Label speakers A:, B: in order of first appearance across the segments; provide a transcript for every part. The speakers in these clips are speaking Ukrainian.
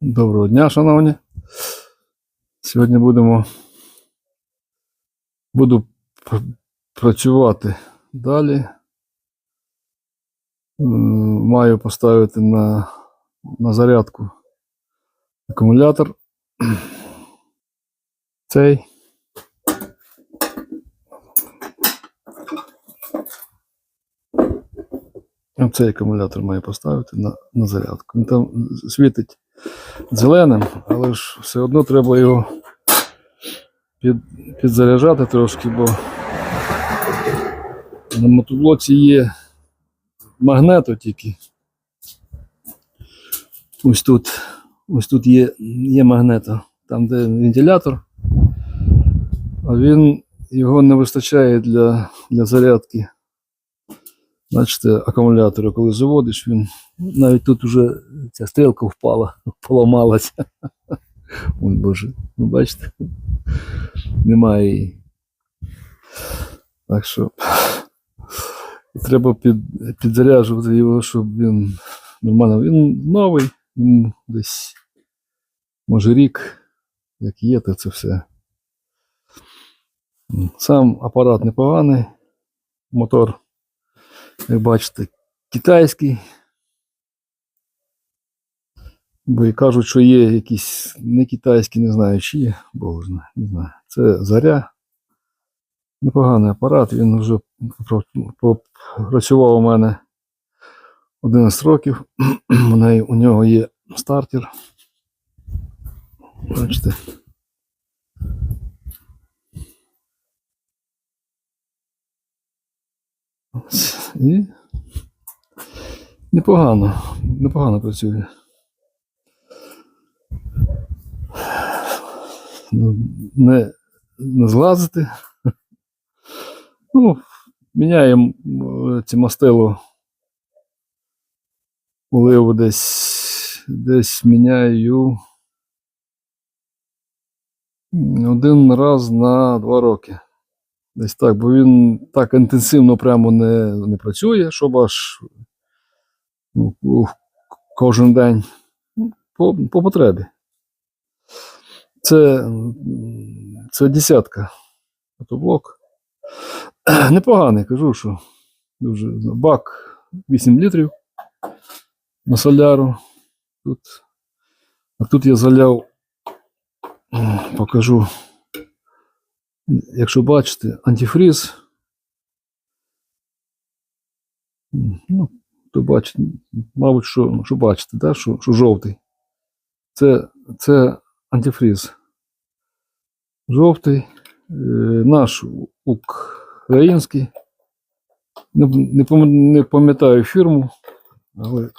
A: Доброго дня, шановні. Сьогодні будемо буду працювати далі. Маю поставити на, на зарядку акумулятор. Цей. Цей акумулятор маю поставити на, на зарядку. Він там світить зеленим, але ж все одно треба його під, підзаряджати трошки, бо на мотоблоці є магнето тільки. Ось тут, ось тут є, є магнето, там де вентилятор, а він його не вистачає для, для зарядки. Бачите, акумулятора, коли заводиш, він навіть тут вже ця стрілка впала, поламалася. Ой Боже, ну бачите, немає її. Так що треба під, підзаряджувати його, щоб він нормально. Він новий, йому десь може рік, як є, то це все. Сам апарат непоганий, мотор, як бачите, китайський. Бо і кажуть, що є якісь не китайські, не знаю, чи є, Бог знає, не знаю. Це заря. Непоганий апарат, він вже попрацював у мене 11 років. У нього є стартер. Бачите. І непогано, непогано працює. Ну, не, не злазити. Ну, міняємо е, ці мастило. Оливу десь, десь міняю один раз на два роки. Десь так, бо він так інтенсивно прямо не, не працює, щоб аж ну, кожен день. Ну, По, по потребі. Це, це десятка. Мотоблок. Непоганий, кажу, що дуже бак 8 літрів на соляру. Тут, а тут я заляв, покажу. Якщо бачите, антифріз. Ну, то бачите, мабуть, що, що бачите, да? що, що жовтий. Це, це антифріз. Жовтий, е, наш український. Не, не, не пам'ятаю фірму, але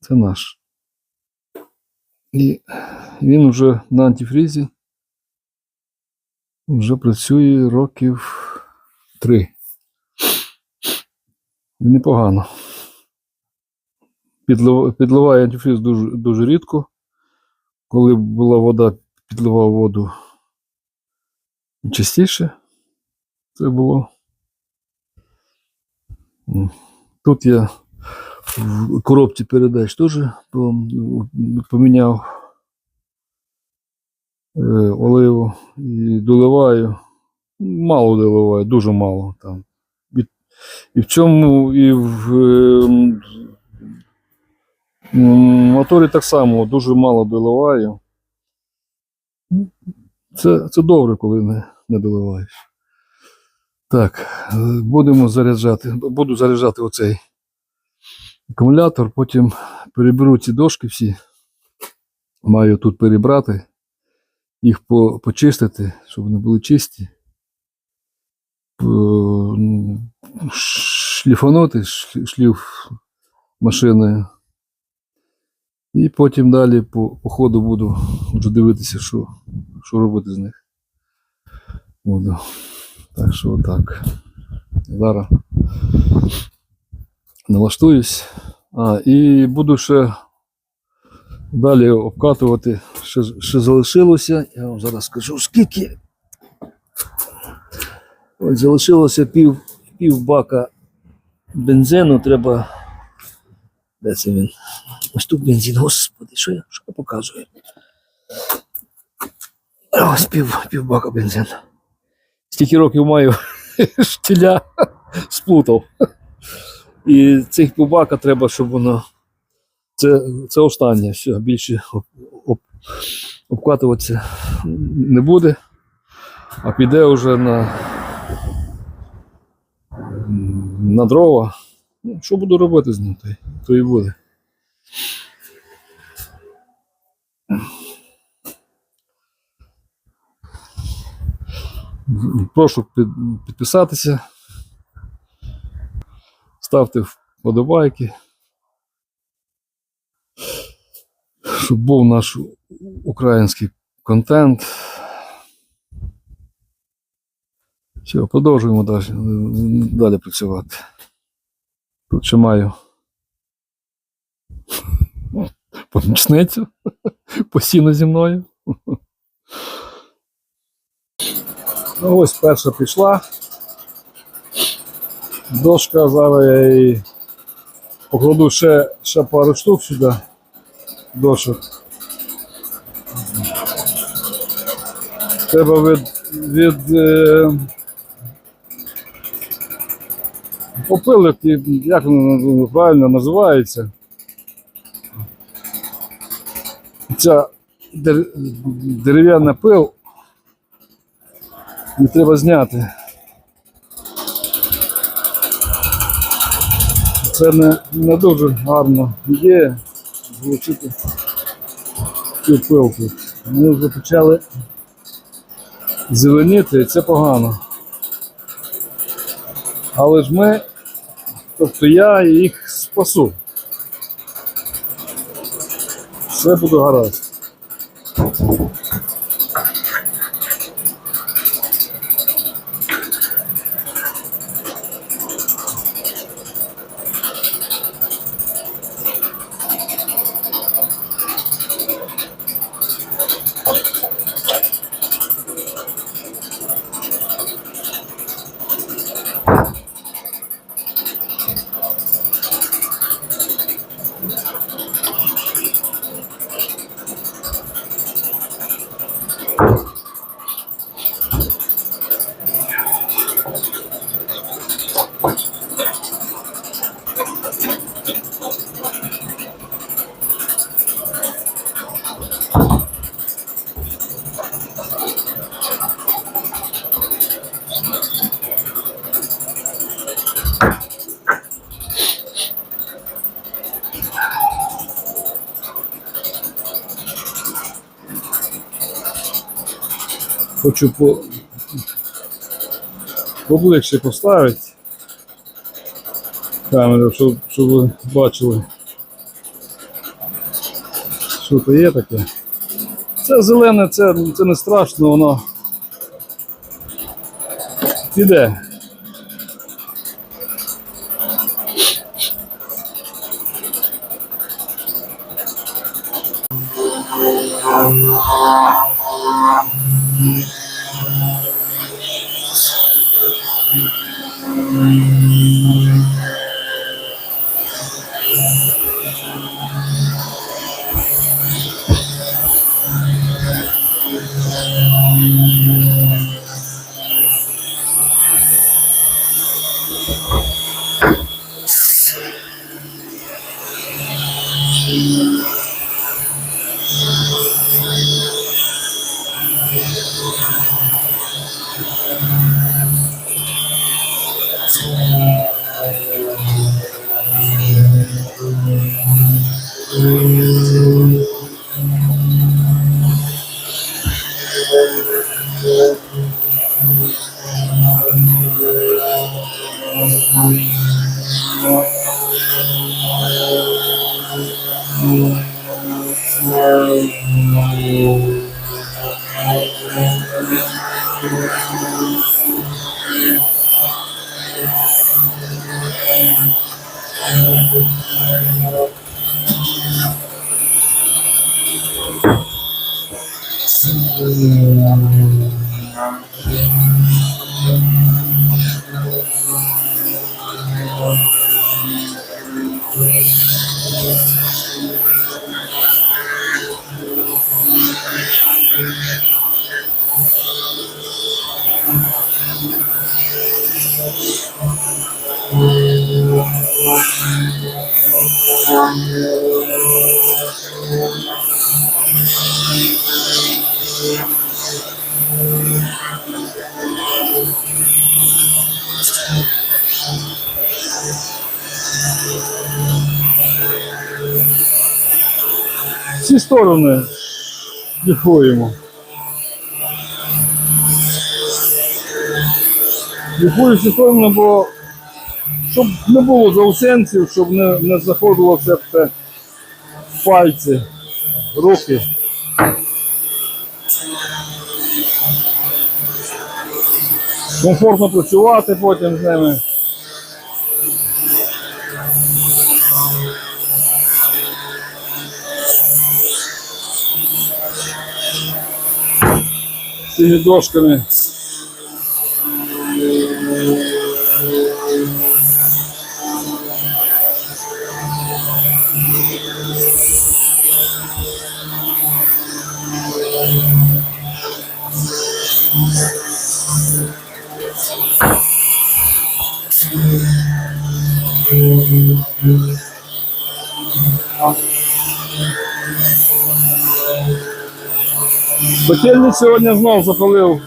A: це наш. І він вже на антифрізі вже працює років три. І Непогано. Підливає антифріз дуже, дуже рідко. Коли була вода, підливав воду частіше. Це було. Тут я в коробці передач теж поміняв оливу і доливаю. Мало доливаю, дуже мало там. І, і в цьому, і в е, моторі так само дуже мало доливаю. Це, це добре, коли не, не доливаєш. Так, е, будемо заряджати. Буду заряджати оцей акумулятор, потім переберу ці дошки всі. Маю тут перебрати, їх по, почистити, щоб вони були чисті. Шліфанути шліф машиною. І потім далі по, по ходу буду вже дивитися, що, що робити з них. Буду. Так що отак. Зараз налаштуюсь. А, і буду ще далі обкатувати. Ще, ще залишилося. Я вам зараз скажу, скільки. Ось залишилося пів, пів бака бензину. Треба. Де це він? Ось тут бензин, господи. Що я, що я показую? Ось пів, півбака бензину. Стільки років маю штіля сплутав. І цих півбака треба, щоб воно. Це, це останнє, все, більше об, об, обкатуватися не буде, а піде вже на, на дрова. Ну, що буду робити з ним, то, то і буде. Прошу підписатися, ставте вподобайки, щоб був наш український контент. Все, продовжуємо далі, далі працювати. Тут ще маю помічницю постійно зі мною. Ну, ось перша пішла. Дошка, зараз я її покладу ще, ще пару штук сюди. Дошок. Треба від, від е, попилок, як воно правильно називається. Ця дер, дерев'яна пил. Не треба зняти. Це не, не дуже гарно є влучити цю пилку. Вони вже почали зеленіти, і це погано. Але ж ми, тобто я їх спасу. Все буде гаразд. Хочу по... поближче поставити камеру, щоб, щоб ви бачили, що то є таке. Це зелене, це, це не страшно, воно піде. Um... Thank you. Amen. Сторони шліфуємо. Шліфую сторони, бо щоб не було заусенців, щоб не, не заходило це в пальці, руки. Комфортно працювати потім з ними. цими дошками. Thank you. Котельник сьогодні знов запалив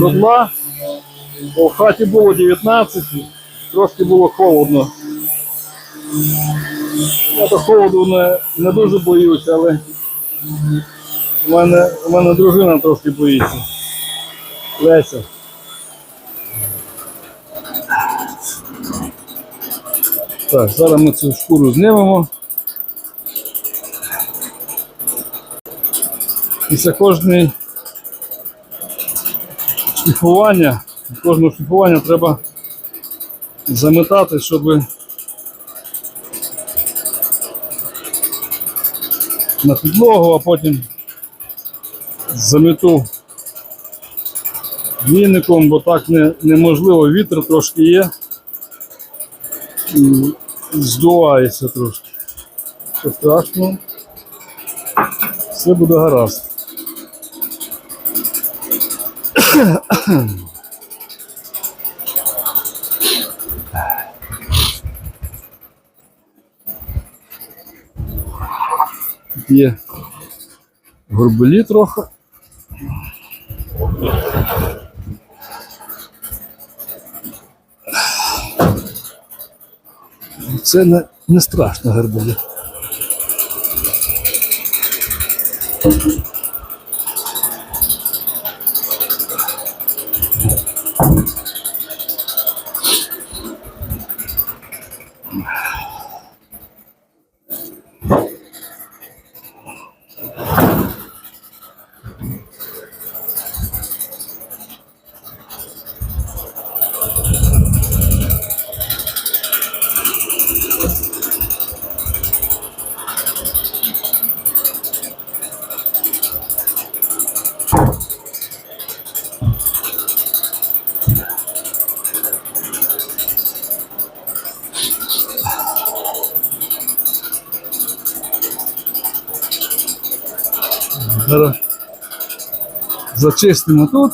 A: дотла. Бо в хаті було 19, трошки було холодно. Я до холоду не, не дуже боюся, але у мене, у мене дружина трошки боїться. Леся. Так, зараз ми цю шкуру знімемо. Після кожної шліфування, кожного шліфування треба заметати, щоб на підлогу, а потім замету віником, бо так не, неможливо, вітер трошки є і здувається трошки. Що страшно, все буде гаразд. Є горбелі трохи. Це не, не страшно горбелі. Зачистимо тут.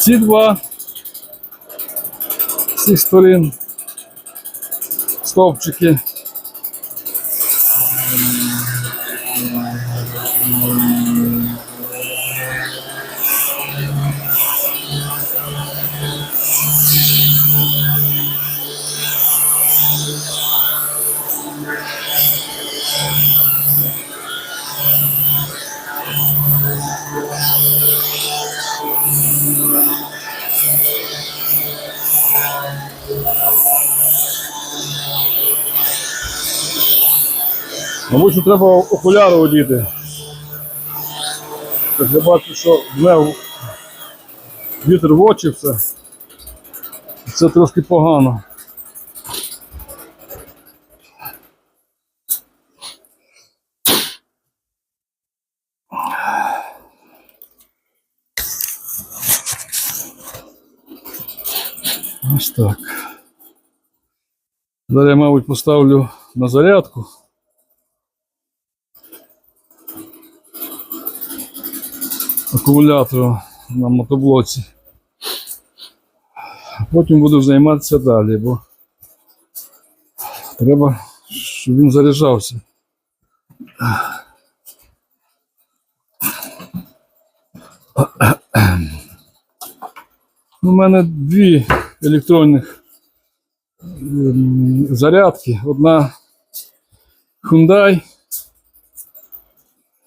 A: Ці два з цих сторін стовпчики. Мабуть, що треба окуляри одіти. Так я бачу, що дме вітер в очі все. Це трошки погано. Ось так. Я, мабуть, поставлю на зарядку. Акумулятору на мотоблоці. Потім буду займатися далі, бо Треба, щоб він заряджався. У мене дві електронних ем, зарядки. Одна Hyundai,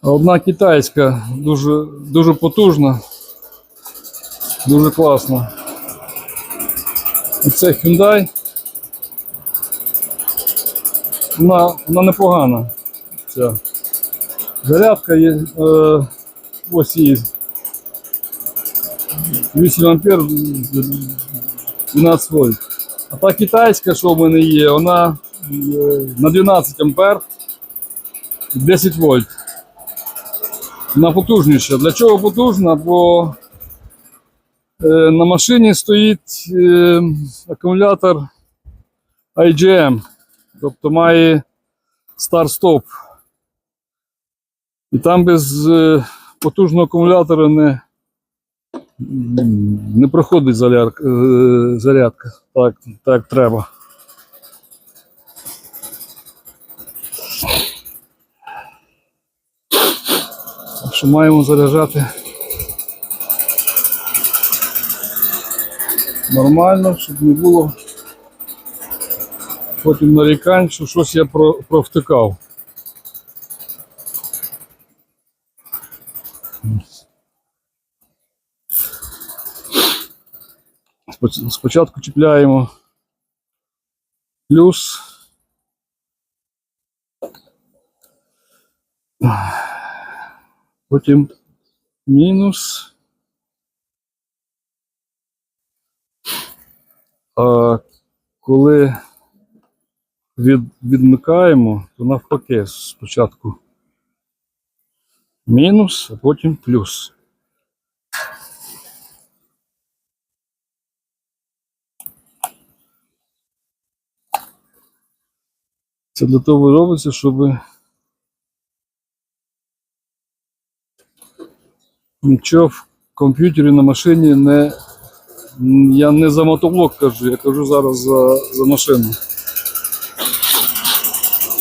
A: одна китайська, дуже, дуже потужна, дуже класна. Це Hyundai. Вона, вона непогана. Ця зарядка є. Е, ось її 8 ампер 12 вольт. А та китайська, що в мене є, вона е, на 12 ампер 10 вольт. Вона потужніша. Для чого потужна? Бо е, на машині стоїть е, акумулятор IGM, тобто має старт-стоп. І там без е, потужного акумулятора не, не проходить зарядка так, так треба. Що маємо заряджати нормально, щоб не було потім нарікань, що щось я провтикав. Спочатку чіпляємо плюс. Потім мінус. А коли від, відмикаємо, то навпаки спочатку мінус, а потім плюс. Це для того робиться, щоб нічого в комп'ютері на машині не. Я не за мотоблок кажу, я кажу зараз за, за машину.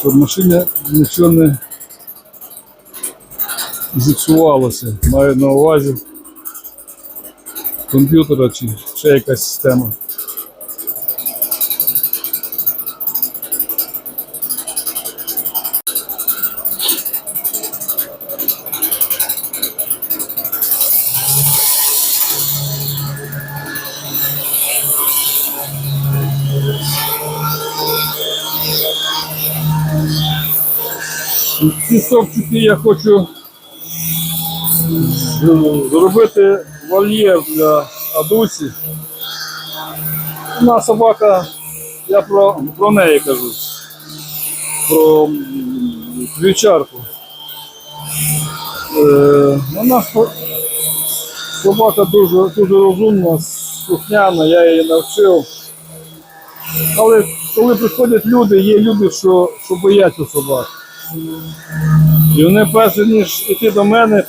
A: Щоб машина нічого не зіпсувалася, Маю на увазі комп'ютера чи ще якась система. Ці стовпчики я хочу зробити вольєр для Адусі. Вона собака, я про, про неї кажу. Про вівчарку. Е, вона собака дуже, дуже розумна, слухняна, я її навчив. Але коли приходять люди, є люди, що, що бояться собак. І вони перш ніж іти до мене,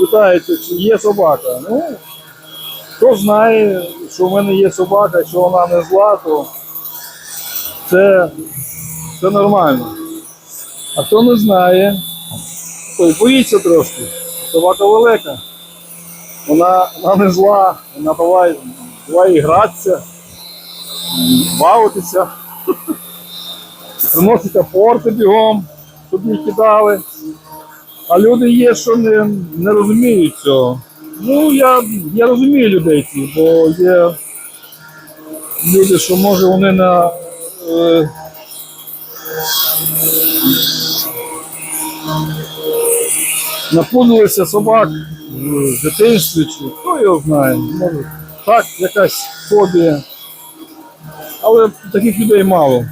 A: питаються, чи є собака. Ну, хто знає, що в мене є собака, що вона не зла, то це, це нормально. А хто не знає, той боїться трошки. Собака велика. Вона, вона не зла, вона буває, буває гратися, бавитися, приносить апорти бігом щоб не кидали. А люди є, що не, не розуміють цього. Ну, я, я розумію людей ці, бо є люди, що може вони на. Е, напудилися собак в дитинстві, чи хто його знає. Може, так, якась фобія. Але таких людей мало.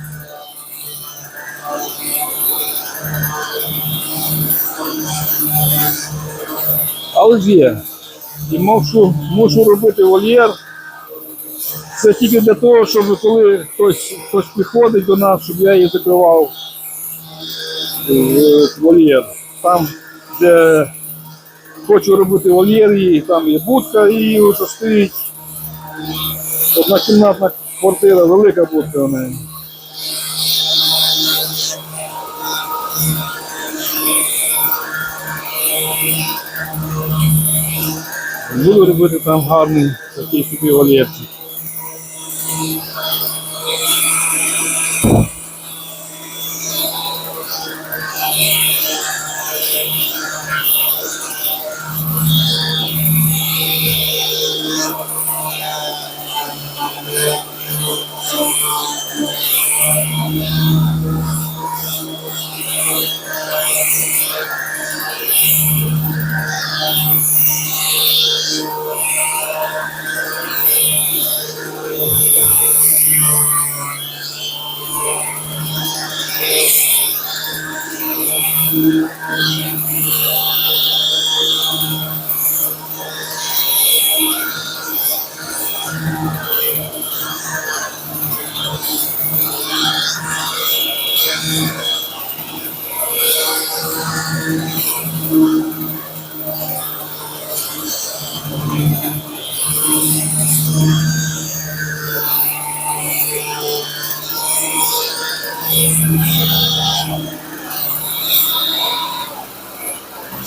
A: Але. І мушу, мушу робити вольєр. Це тільки для того, щоб коли хтось, хтось приходить до нас, щоб я її закривав е, вольєр. Там, де хочу робити вольєр, її, там є будка, і вже стоїть. Однакімнатна квартира, велика будка в неї. Буду робити там гарний такий собі вольєрчик.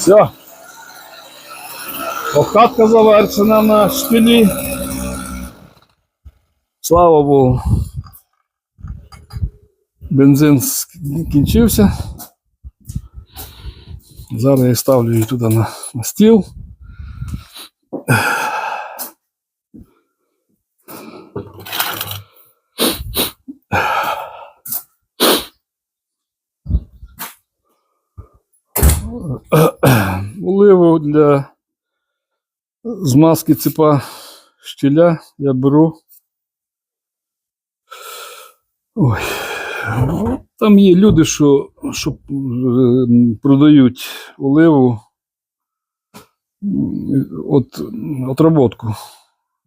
A: Все. Обкатка завершена на шпилі. Слава Богу. Бензин скінчився. Зараз я ставлю її туди на, на стіл. Оливу для змазки цепа щеля я беру. Ой. Там є люди, що, що е, продають оливу от отработку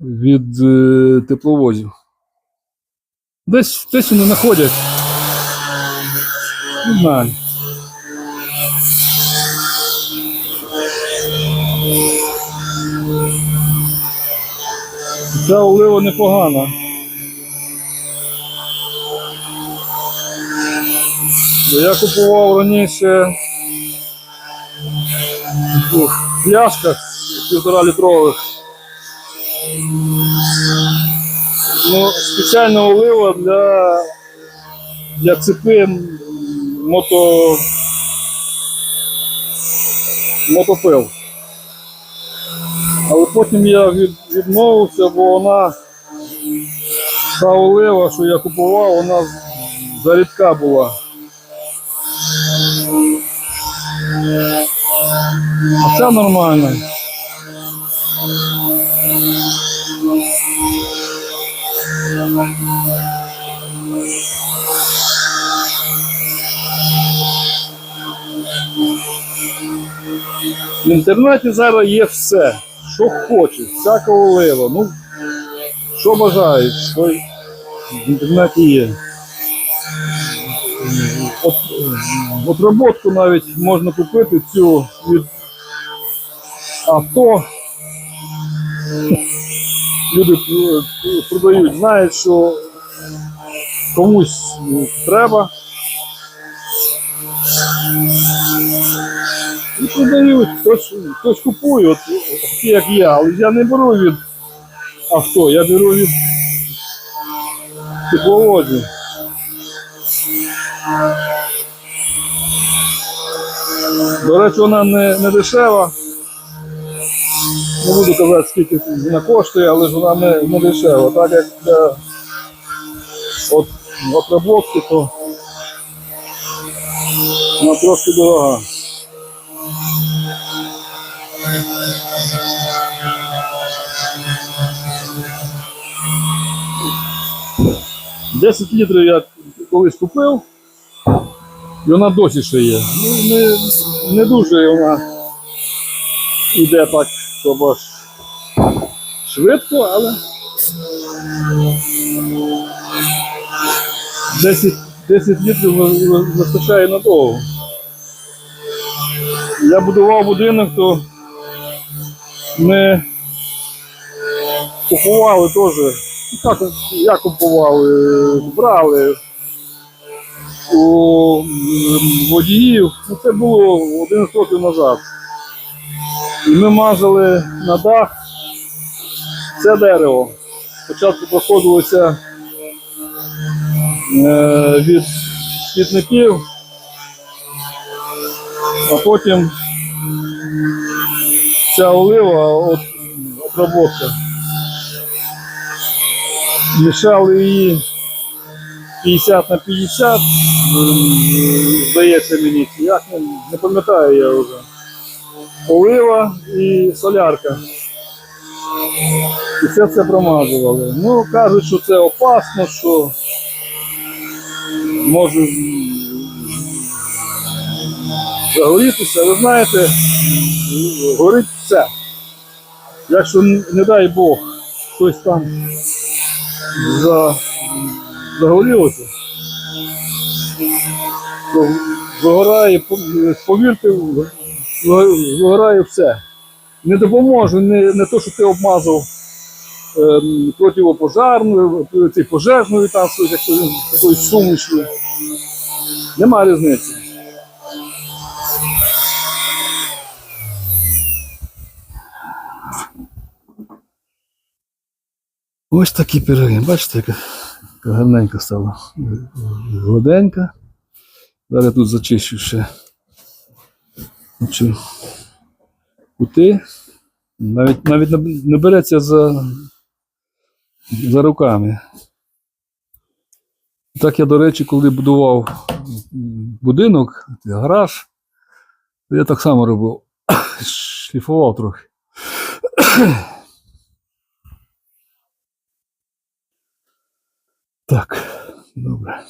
A: від е, тепловозів. Десь, десь вони знаходять. Не знаю. Ця олива непогана. Я купував раніше у пляшках півтора літрових. Ну, спеціальна олива для, для цепи мото, мотопил. Потім я від, відмовився, бо вона та олива, що я купував, вона зарідка була. А це нормально. В інтернеті зараз є все, що хочеш, всяка олива. Ну, що бажають, то й в інтернеті є. От, отработку навіть можна купити цю від авто. Люди продають, знають, що комусь треба. І продають, хтось, хтось купує, от, як я, але я не беру від авто, я беру від тепловозів. До речі, вона не, не дешева. Не буду казати, скільки вона коштує, але ж вона не, не дешева. Так як для от, отработки, то вона трошки дорога. Десять літрів я колись купив, і вона досі ще є. Ну, не, не дуже вона йде так, щоб аж швидко, але 10, 10 літрів ви- ви- вистачає надовго. Я будував будинок, то ми купували теж. Ну, Так, я купував, е, брали у водіїв. Ну, це було 11 років назад. І ми мазали на дах це дерево. Спочатку проходилося е, від смітників, а потім ця олива, от, обробка. Мішали її 50 на 50, здається мені, як не, не пам'ятаю я вже. Олива і солярка. І все це промазували. Ну, кажуть, що це опасно, що може загорітися. Ви знаєте, горить все. Якщо, не дай Бог, хтось там за, загорілося, то вигорає, повірте, вигорає все. Не допоможе не, не то, що ти обмазав ем, противопожарною, ці пожежною там щось, якоюсь якоюсь сумішю. Нема різниці. Ось такі пироги. Бачите, яка, гарненька стала. Гладенька. Зараз тут зачищу ще. Оцю кути. Навіть, навіть не- береться за, за руками. Так я, до речі, коли будував будинок, гараж, я так само робив. Шліфував трохи. Так, добре.